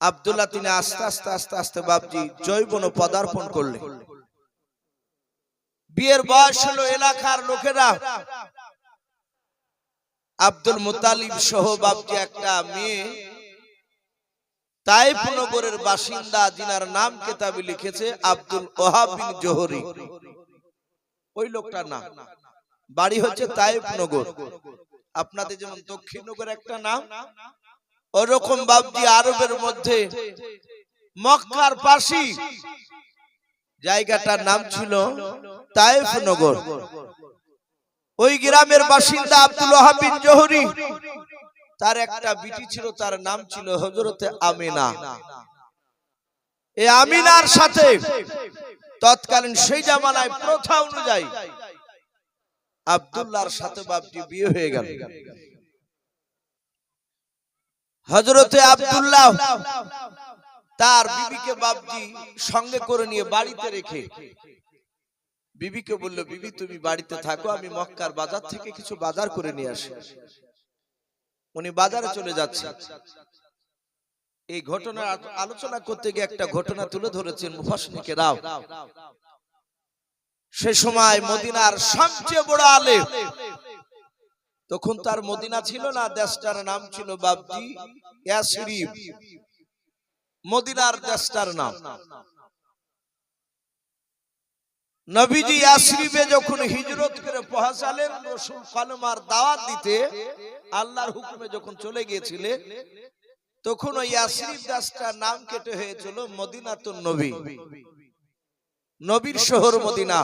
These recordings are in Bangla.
আব্দুল্লাহ তিনি আস্তে আস্তে আস্তে আস্তে বাবজি জৈবন পদার্পণ করলেন। বিয়ের বয়স হলো এলাকার লোকেরা। আব্দুল মুতালিব সহ বাবজি একটা মেয়ে তাইফ নগরের বাসিন্দা, যিনার নাম কেতাবে লিখেছে আব্দুল ওহাবিন জোহরি। ওই লোকটার নাম। বাড়ি হচ্ছে তাইফ নগর। আপনাদের যেমন দক্ষিণ নগর একটা নাম ওরকম বাবজি আরবের মধ্যে, মক্কার পাশি জায়গাটার নাম ছিল তাইফ নগর। ওই গ্রামের বাসিন্দা আব্দুল ওহাব বিন জোহরি, তার একটা বিটি ছিল, তার নাম ছিল হজরতে আমিনা। এই আমিনার সাথে তৎকালীন সেই জামানায় প্রথা অনুযায়ী আব্দুল্লাহর সাথে বাপটি বিয়ে হয়ে গেল। হজরতে আব্দুল্লাহ তার বিবিকে বাপজি সঙ্গে করে নিয়ে বাড়িতে রেখে। বিবিকে বলল বিবি তুমি বাড়িতে থাকো আমি মক্কার বাজার থেকে কিছু বাজার করে নিয়ে আসি। উনি বাজারে চলে যাচ্ছে। এই ঘটনা আলোচনা করতে গিয়ে একটা ঘটনা তুলে ধরেছেন মুফাসনিকে রাও। সে সময় মদিনার সবচেয়ে বড় আলে তখন তার মদিনা ছিল না দেশটার নাম ছিল বাবজি ইয়াসরিফ। মদিনার দেশটার নাম। নবীজি ইয়াসরিফে যখন হিজরত করে পৌঁছালেন রসুল কালমার দাওয়াত দিতে আল্লাহর হুকুমে যখন চলে গিয়েছিলে তখন ওই ইয়াসরিফ দাসটার নাম কেটে হয়েছিল মদিনাতুন নবী। নবীর শহর মদিনা।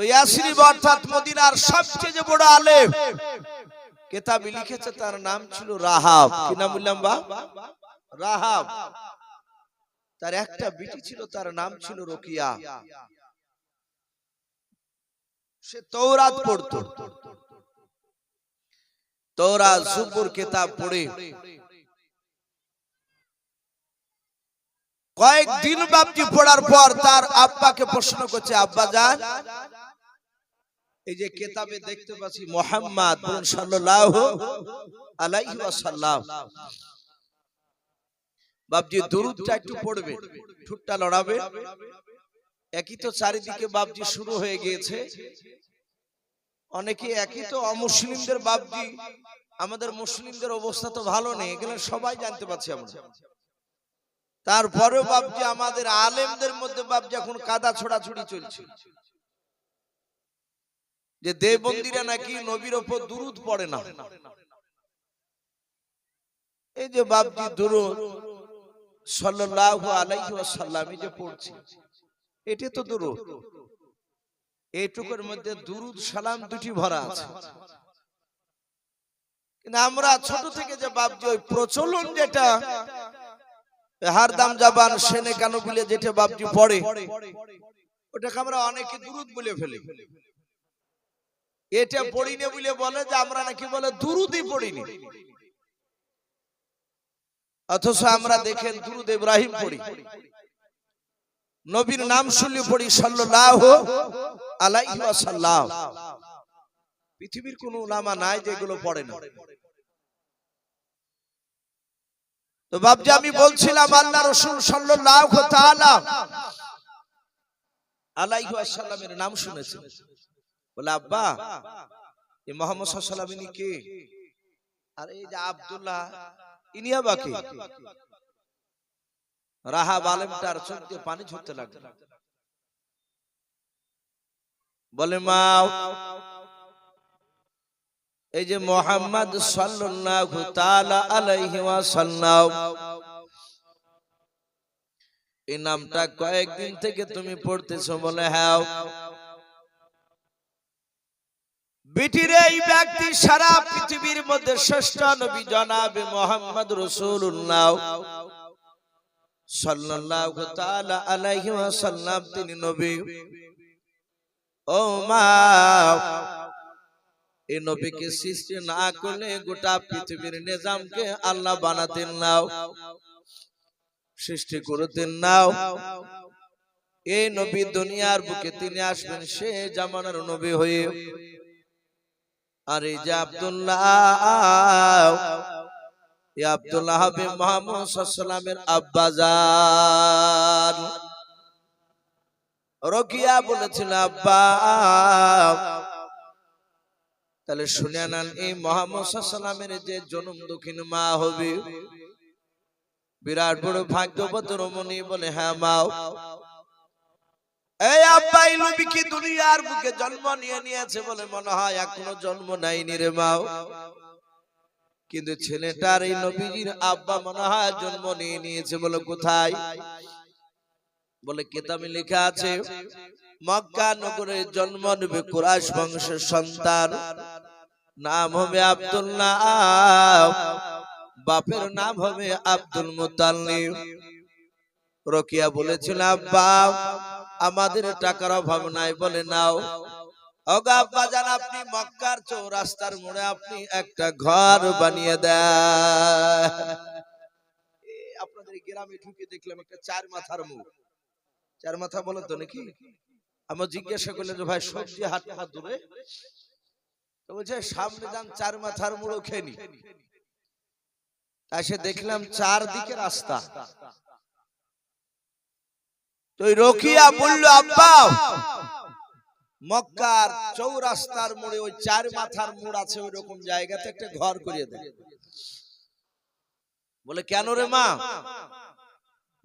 তো ইয়াসরিফ অর্থাৎ মদিনার সবচেয়ে বড় আলেম। কেতাবে লিখেছে তার নাম ছিল রাহাব। কি নাম বললাম বা? রাহাব। তার একটা বিটি ছিল, তার নাম ছিল রকিয়া। সে তৌরাত পড়তো। তোরা জুবুর কিতাব পড়ে। কয়েকদিন বাপজি পড়ার পর তার আব্বাকে প্রশ্ন করছে, আব্বা যান এই যে কেতাবে দেখতে পাচ্ছি মোহাম্মদ সাল্লাল্লাহু আলাইহি ওয়াসাল্লাম। বাপজি দুরুদটা একটু পড়বে ঠুটটা লড়াবে। একই তো চারিদিকে বাপজি শুরু হয়ে গিয়েছে। অনেকে একই তো অমুসলিমদের বাপজি। আমাদের মুসলিমদের অবস্থা তো ভালো নেই এগুলো সবাই জানতে পারছি আমরা। তারপরেও বাপজি আমাদের আলেমদের মধ্যে বাপজি এখন কাদা ছোড়াছুড়ি চলছে। যে দেবন্দিরা নাকি নবীর ওপর দুরুদ পড়ে না। এই যে বাপজি দুরুদ সাল্লাল্লাহু আলাইহি ওয়াসাল্লাম যে পড়ছি এটা তো দুরুদ। এইটুকুর মধ্যে দুরুদ সালাম দুটি ভরা আছে। কিন্তু আমরা ছোট থেকে যে বাপজি ওই প্রচলন যেটা হারদাম জাবান সেনে কানো বলে যেটা বাপজি পড়ে। ওটাকে আমরা অনেকে দুরুদ বলে ফেলি। এটা পড়িনি বলে বলে যে আমরা নাকি বলে দুরুদই পড়িনি অথচ আমরা দেখেন দুরুদ ইব্রাহিম পড়ি। নবীর নাম শুনলে পড়ি সাল্লাল্লাহু আলাইহি ওয়াসাল্লাম। পৃথিবীর কোন উলামা নাই যেগুলো পড়ে না। তো বাবজি আমি বলছিলাম আল্লাহ রাসূল সাল্লাল্লাহু তাআলা আলাইহি ওয়াসাল্লামের নাম শুনেছি বলে, আব্বা এই মোহাম্মদ আলাইহি ওয়াসাল্লাম কে? আর, এই যে আব্দুল্লাহ, ইনি আবার কে? রাহাব আলেমটার চোখ পানি ঝরতে লাগল। বলে, মা, এই যে মোহাম্মদ সাল্লাল্লাহু তাআলা আলাইহি ওয়াসাল্লাম, এই নামটা কয়েকদিন থেকে তুমি পড়তেছো, বলে হ্যাঁ বিটির এই ব্যক্তি সারা পৃথিবীর মধ্যে শ্রেষ্ঠ নবী জনাবে মোহাম্মদ রসুল্লাহ সাল্লাল্লাহু তিনি নবী। ও মা এই নবীকে সৃষ্টি না করলে গোটা পৃথিবীর নিজামকে আল্লাহ বানাতেন নাও সৃষ্টি করতেন নাও এই নবী দুনিয়ার বুকে তিনি আসবেন সে জামানার নবী হয়ে। আর এই যে আব্দুল্লাহ আব্দুল্লাহ মোহাম্মদ সাল্লামের আব্বাজান রকিয়া বলেছিল আব্বা তাহলে শুনে নেন এই মোহাম্মদ সাল্লামের যে জনম দক্ষিণ মা হবে। বিরাট বড় ভাগ্যবত রমণী বলে হ্যাঁ মাও এই আব্বাই নবী কি দুনিয়ার বুকে জন্ম নিয়ে নিয়েছে বলে মনে হয়? এখনও জন্ম নেয়নি রে মাও। কিন্তু ছেলেটার এই নবীজির আব্বা মনে হয় জন্ম নিয়ে নিয়েছে বলে কোথায়? বলে কেতাবে লেখা আছে, মক্কা নগরে জন্ম নেবে কুরাশ বংশের সন্তান। নাম হবে আব্দুল্লাহ। বাপের নাম হবে আব্দুল মুতাল্লিব। রকিয়া বলেছিল আব্বা আমাদের টাকার অভাব নাই বলে নাও। আপনি মক্কার চৌরাস্তার মোড়ে আপনি একটা ঘর বানিয়ে দেন। আপনাদের গ্রামে ঢুকে দেখলাম একটা চার মাথার মুখ। চার মাথা বলো তো নাকি? আমার জিজ্ঞাসা করলেন ভাই, সবজি হাত হাত দূরে বলছে, সামনে যান, চার মাথার মুড়ো খেনি তাই সে দেখলাম চারদিকে রাস্তা। তো রকিয়া বলল আব্বা মক্কার চৌরাস্তার মোড়ে ওই চার মাথার মোড় আছে ওই রকম জায়গাতে একটা ঘর করিয়ে দেয় বলে, কেন রে মা?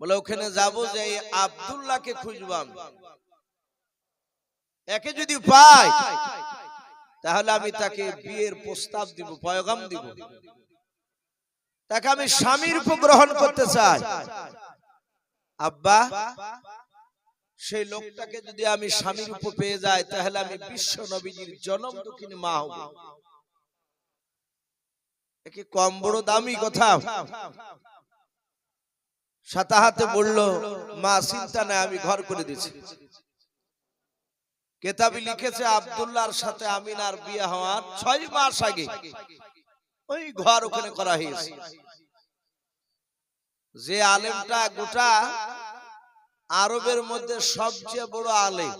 বলে, ওখানে যাব যে আব্দুল্লাহকে খুঁজবো একে যদি পাই, তাহলে আমি তাকে বিয়ের প্রস্তাব দিব, পয়গাম দিব। তাকে আমি স্বামীর উপর গ্রহণ করতে চাই। আব্বা সেই লোকটাকে যদি আমি স্বামীর উপর পেয়ে যাই তাহলে আমি বিশ্ব নবীজির জনম দক্ষিণী মা হব। এ কি কম বড় দামি কথা? সাতাহাতে বলল মা চিন্তা নাই আমি ঘর করে দিছি কেতাবি লিখেছে আব্দুল্লাহর সাথে আমিনার বিয়ে হওয়ার ছয় মাস আগে। ওই ঘর ওখানে করা হয়েছে। যে আলেমটা গোটা আরবের মধ্যে সবচেয়ে বড় আলেম।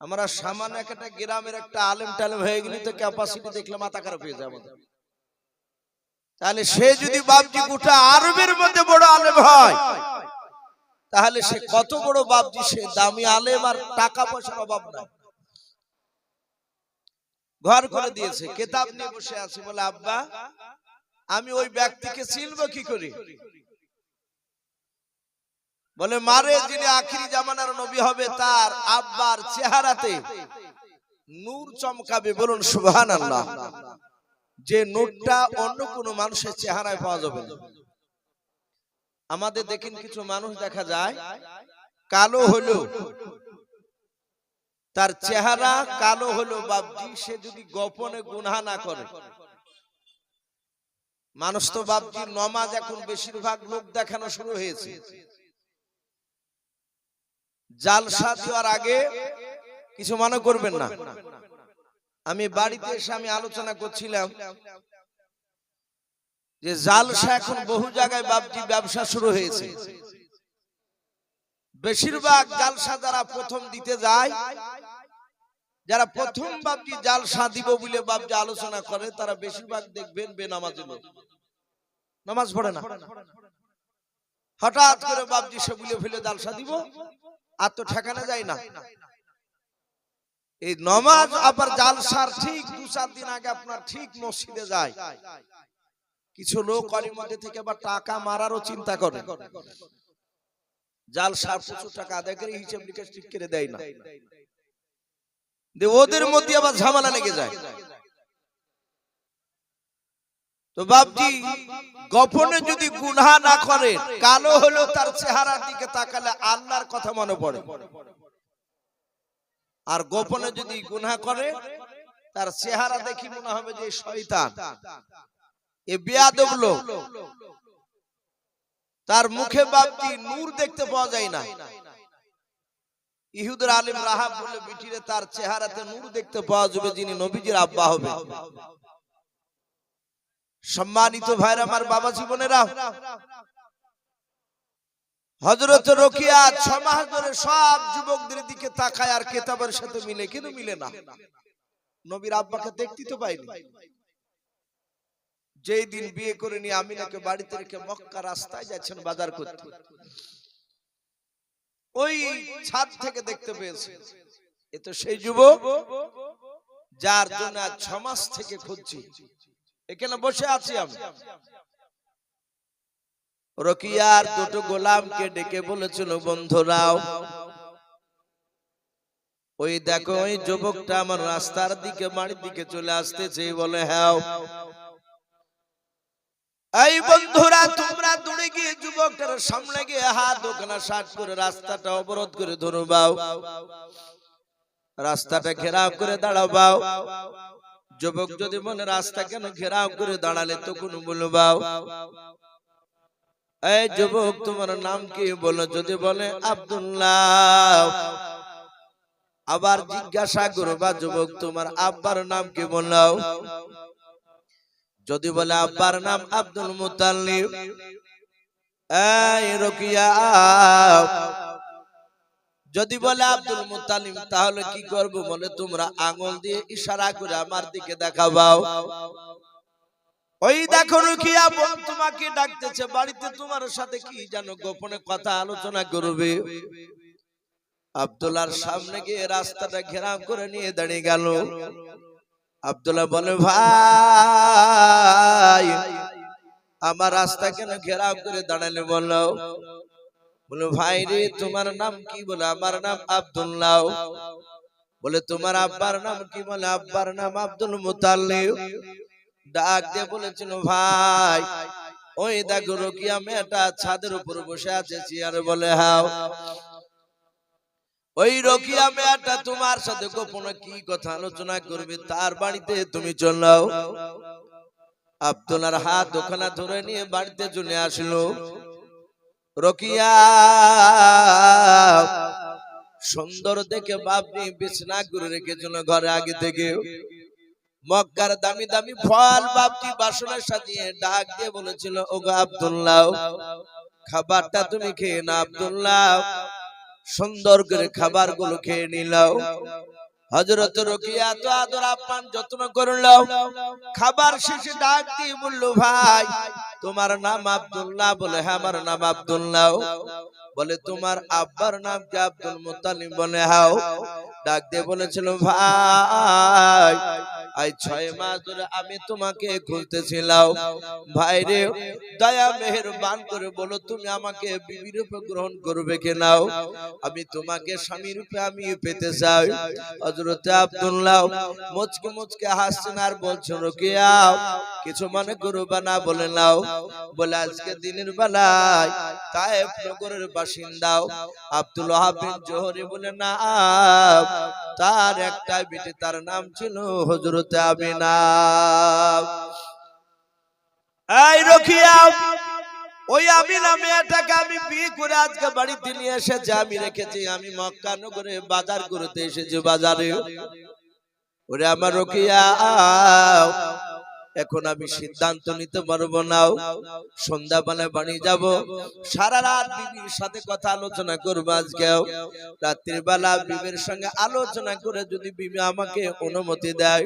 আমরা সামান্য একটা গ্রামের একটা আলেম টালেম হয়ে গেলি তো ক্যাপাসিটি দেখলে মাথা খারাপ হয়ে যাবে তাহলে সে যদি বাপজি গোটা আরবের মধ্যে বড় আলেম হয়, তাহলে সে কত বড় বাপজি? সে দামি আলেম আর টাকা পয়সার অভাব নাই। ঘর করে দিয়েছে, কেতাব নিয়ে বসে আছে, বলে, আব্বা, আমি ওই ব্যক্তিকে চিনব কি করে? বলে মারে যিনি আখিরি জামানার নবী হবে তার আব্বার চেহারাতে নূর চমকাবে বলুন সুবহান আল্লাহ যে নূরটা অন্য কোন মানুষের চেহারায় পাওয়া যাবে আমাদের দেখেন কিছু মানুষ দেখা যায় কালো হলো তার চেহারা কালো হলো বাবজি সে যদি গোপনে গুনহা না করে। মানুষ তো বাবজির নমাজ এখন বেশিরভাগ লোক দেখানো শুরু হয়েছে। জালসা দেওয়ার আগে কিছু মনে করবেন না। আমি বাড়িতে এসে আমি আলোচনা করছিলাম যে জালসা এখন বহু জায়গায় বাবজি ব্যবসা শুরু হয়েছে। বেশিরভাগ জালসা যারা প্রথম দিতে যায়, যারা প্রথম বাবজি জালসা দিব বলে বাবজি আলোচনা করে, তারা বেশিরভাগ দেখবেন বেনামাজি লোক। নামাজ পড়ে না। হঠাৎ করে বাবজি সে বলে ফেলে জালসা দিব। আর তো ঠেকানো যায় না। এই নমাজ আবার জালসার ঠিক দু চার দিন আগে আপনার ঠিক মসজিদে যায়। কিছু লোক অলির মধ্যে থেকে আবার টাকা মারারও চিন্তা করে জালসার প্রচুর টাকা আদায় করে হিসেব নিকেশ ঠিক করে দেয় না। ওদের মধ্যে আবার ঝামেলা লেগে যায়। তো বাপজি গোপনে যদি গুনহা না করে কালো হলো তার চেহারার দিকে তাকালে আল্লাহর কথা মনে পড়ে। আর গোপনে যদি গুনহা করে তার চেহারা দেখি মনে হবে যে শয়তান। এ বেয়াদব লোক। তার মুখে বাপজি নূর দেখতে পাওয়া যায় না। ইহুদের আলিম রাহাব বলে বিটিরে তার চেহারাতে নূর দেখতে পাওয়া যাবে যিনি নবীজির আব্বা হবে। সম্মানিত ভাইরা আমার বাবা জীবনেরা হজরত রকিয়া ছ মাস ধরে সব যুবকদের দিকে তাকায় আর কেতাবের সাথে মিলে, কিন্তু মিলে না। নবীর আব্বাকে দেখতে তো পাইনি। যেই দিন বিয়ে করে নিয়ে আমিনাকে বাড়িতে রেখে মক্কা রাস্তায় যাচ্ছেন বাজার করতে, ওই ছাদ থেকে দেখতে পেয়েছে। এ তো সেই যুবক যার জন্য ছ মাস থেকে খুঁজছি। এখানে বসে আছি আমি। রকিয়ার দুটো গোলামকে ডেকে বলেছিল বন্ধুরাও ওই দেখো ওই যুবকটা আমার রাস্তার দিকে বাড়ির দিকে চলে আসতেছে বলে হ্যাঁ এই বন্ধুরা তোমরা দৌড়ে গিয়ে যুবকটার সামনে গিয়ে হাত ওখানে শার্ট করে রাস্তাটা অবরোধ করে ধরবাও রাস্তাটা ঘেরাও করে দাঁড়াবাও যুবক যদি বলে রাস্তা কেন ঘেরাও করে দাঁড়ালে তখন বলবাও এই যুবক তোমার নাম কি বলো যদি বলে আব্দুল্লাহ। আবার জিজ্ঞাসা করবা যুবক তোমার আব্বার নাম কি বললাও যদি বলে আব্বার নাম আব্দুল মুতাল্লিব। এই রকিয়া। যদি বলে আব্দুল মুতালিম, তাহলে কি করব বলে তোমরা আঙুল দিয়ে ইশারা করে আমার দিকে দেখাবাও। ওই দেখো রুকিয়া বোন তোমাকে ডাকতেছে, বাড়িতে তোমার সাথে কি জানো গোপনে কথা আলোচনা করবে? আব্দুল্লাহর সামনে গিয়ে রাস্তাটা ঘেরাও করে নিয়ে দাঁড়িয়ে গেল। আব্দুল্লাহ বলে, ভাই, আমার রাস্তা কেন ঘেরাও করে দাঁড়ালে বলো? বলে ভাই রে, তোমার নাম কি? বলে, আমার নাম আব্দুল্লাহ। বলে, তোমার আব্বার নাম কি? বলে, আব্বার নাম আব্দুল মুতাল্লিব ডাক দিয়ে বলেছিল, ভাই, ওই দেখো রোকিয়া মেয়েটা ছাদের উপর বসে আছে, চেয়ারে বলে, হাও। ওই রোকিয়া মেয়েটা তোমার সাথে গোপনে কি কথা আলোচনা করবে? তার বাড়িতে তুমি চলাও আব্দুল্লার হাত ওখানে ধরে নিয়ে বাড়িতে চলে আসলো। রকিয়া, সুন্দর দেখে বাপনি বিছনা করে রেখেছিল ঘরে আগে থেকে মক্কার দামি দামি ফল বাপটি বাসনে সাজিয়ে ডাক দিয়ে বলেছিল, ওগো আব্দুল্লাহ, খাবারটা তুমি খেয়ে না আব্দুল্লাহ। সুন্দর করে খাবারগুলো খেয়ে নিলাও। হজরত রকিয়া তো আদর আপ্যান যত্ন করল। খাবার শেষে ডাক দিয়ে বলল ভাই তোমার নাম আব্দুল্লাহ বলে হ্যাঁ আমার নাম আব্দুল্লাহ। বলে তোমার আব্বার নাম কি আব্দুল মুতালিম বলে হাও। ডাক দিয়ে বলেছিল ভাই আই ছয় মাস ধরে আমি তোমাকে খুঁজতেছিলাম ভাই রে দয়া মেহেরবান করে বলো তুমি আমাকে বিবি রূপে গ্রহণ করবে কে নাও আমি তোমাকে স্বামী রূপে আমি পেতে চাই। হযরতে আব্দুল্লাহ মুচকে মুচকে হাসছেন আর বলছেন রকিয়া কিছু মনে করবা না বলে নাও। বলে আজকে দিনের বেলায় তায়েফ নগরের বাসিন্দাও আব্দুল বিন জোহরি বলে না তার একটা বিটে তার নাম ছিল হযরতে আমিনা এই রকিয়া ওই আমি না মেয়েটাকে আমি বিয়ে করে আজকে বাড়িতে নিয়ে এসেছি, আমি রেখেছি, আমি মক্কা নগরে বাজার করতে এসেছি বাজারে। ওরে আমার রকিয়া এখন আমি সিদ্ধান্ত নিতে পারব না। সন্ধ্যাবেলায় বাড়ি যাব। সারা রাত বিবির সাথে কথা আলোচনা করব আজকেও। রাত্রির বেলা বিবির সঙ্গে আলোচনা করে যদি বিবি আমাকে অনুমতি দেয়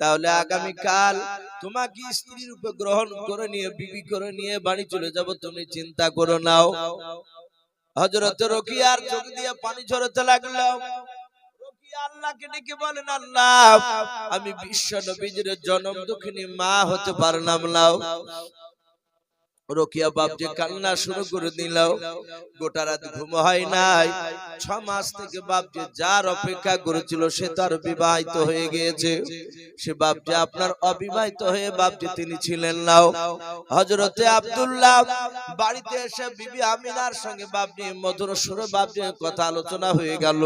তাহলে আগামী কাল তোমাকে স্ত্রী রূপে গ্রহণ করে নিয়ে বিবি করে নিয়ে বাড়ি চলে যাব তুমি চিন্তা করো নাও। হজরত রকিয়ার চোখ দিয়ে পানি ঝরতে লাগল। আমি বিশ্ব নবীজির জনম দুঃখিনী মা হতে পারলাম নাও রকিয়া বাপ যে কান্না শুরু করে দিল গোটা রাত ঘুম হয় নাই। ছ মাস থেকে বাপ যে যার অপেক্ষা করেছিল, সে তার বিবাহিত হয়ে গিয়েছে। সে বাপ যে আপনার অবিবাহিত হয়ে বাপ যে তিনি ছিলেন নাও হজরতে আব্দুল্লাহ বাড়িতে এসে বিবি আমিনার সঙ্গে বাপজি মধুর সুরে বাপজি কথা আলোচনা হয়ে গেল।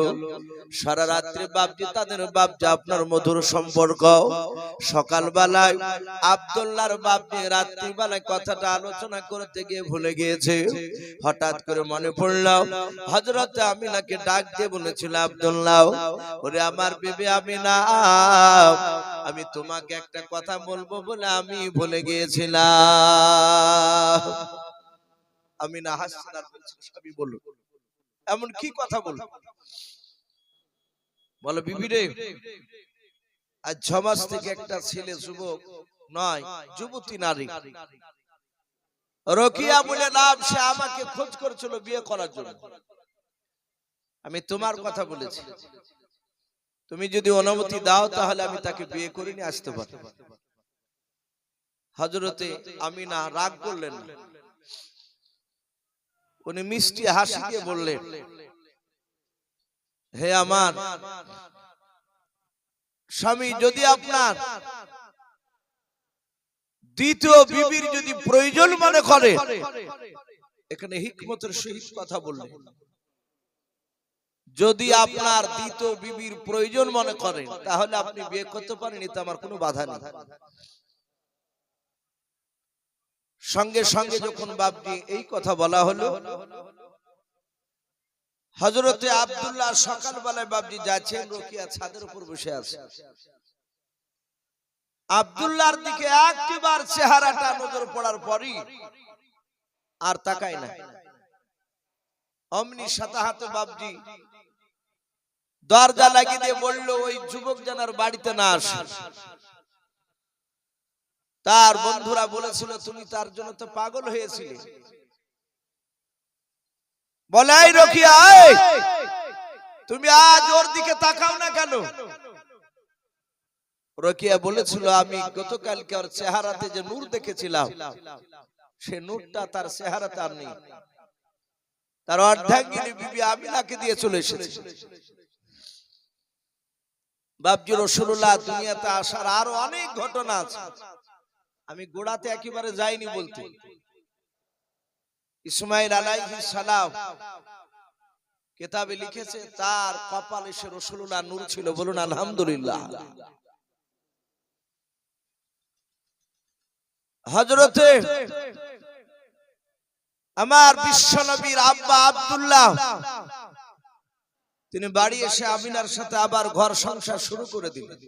সারা রাত্রে বাপজি তাদের বাপজি আপনার মধুর সম্পর্ক। সকালবেলায় আব্দুল্লাহর বাপজি রাত্রিবেলায় কথাটা আলোচনা করতে গিয়ে ভুলে গিয়েছে। হঠাৎ করে মনে পড়ল হজরত আমিনাকে ডাক দিয়ে বলেছিল, আব্দুল্লাহ, ওরে আমার বিবি আমিনা, আমি তোমাকে একটা কথা বলব বলে আমি ভুলে গিয়েছিলাম। আমি না হাসছেন আর বলছেন সবই বলো। এমন কি কথা বলো? বলো বিবি রে, আজ ছ মাস থেকে একটা ছেলে, যুবক নয়, যুবতী নারী। রকিয়া বলে, নাম, সে আমাকে খোঁজ করেছিল বিয়ে করার জন্য। আমি তোমার কথা বলেছি। তুমি যদি অনুমতি দাও, তাহলে আমি তাকে বিয়ে করে নিয়ে আসতে পারি। হজরতে আমি না রাগ করলেন উনি মিষ্টি হাসি দিয়ে বললেন, হে আমার স্বামী, যদি আপনার দ্বিতীয় বিবির যদি প্রয়োজন মনে করে, এখানে হিকমতের সহিত কথা বললেন যদি আপনার দ্বিতীয় বিবির প্রয়োজন মনে করেন তাহলে আপনি বিয়ে করতে পারেন, এতে আমার কোনো বাধা নেই। সঙ্গে সঙ্গে যখন বাপজি এই কথা বলা হলো হজরতে আব্দুল্লাহ সকালবেলায় বাবজি যাচ্ছেন, রকিয়া ছাদের উপর বসে আছে। আব্দুল্লাহর দিকে একটিবার চেহারাটা নজর পড়ার পরই আর তাকায় না। অমনি সাতাহাত বাবজি দরজা লাগিয়ে দিয়ে বলল ওই যুবক জানার বাড়িতে না আসে। তার বন্ধুরা বলেছিল তুমি তার জন্য তো পাগল হয়েছিলে। বলে এই রকিয়া তুমি আজ ওর দিকে তাকাও না কেন? রকিয়া বলেছিল, আমি গতকালকে ওর চেহারাতে যে নূর দেখেছিলাম, সে নূরটা তার চেহারাতে আর নেই। তার অর্ধাঙ্গিনী বিবি আমিনাকে দিয়ে চলে এসেছে। বাবজি রসুল্লাহ দুনিয়াতে আসার আরও অনেক ঘটনা আছে। আমি গোড়াতে একেবারে যাইনি বলতে। ইসমাইল আলাইহিস সালাম কেতাবে লিখেছে, তার কপালে সে রসুল্লাহ নূর ছিল বলুন আলহামদুলিল্লাহ। হজরতে আমার বিশ্ব নবীর আব্বা আবদুল্লাহ, তিনি বাড়ি এসে আমিনার সাথে আবার ঘর সংসার শুরু করে দিলেন।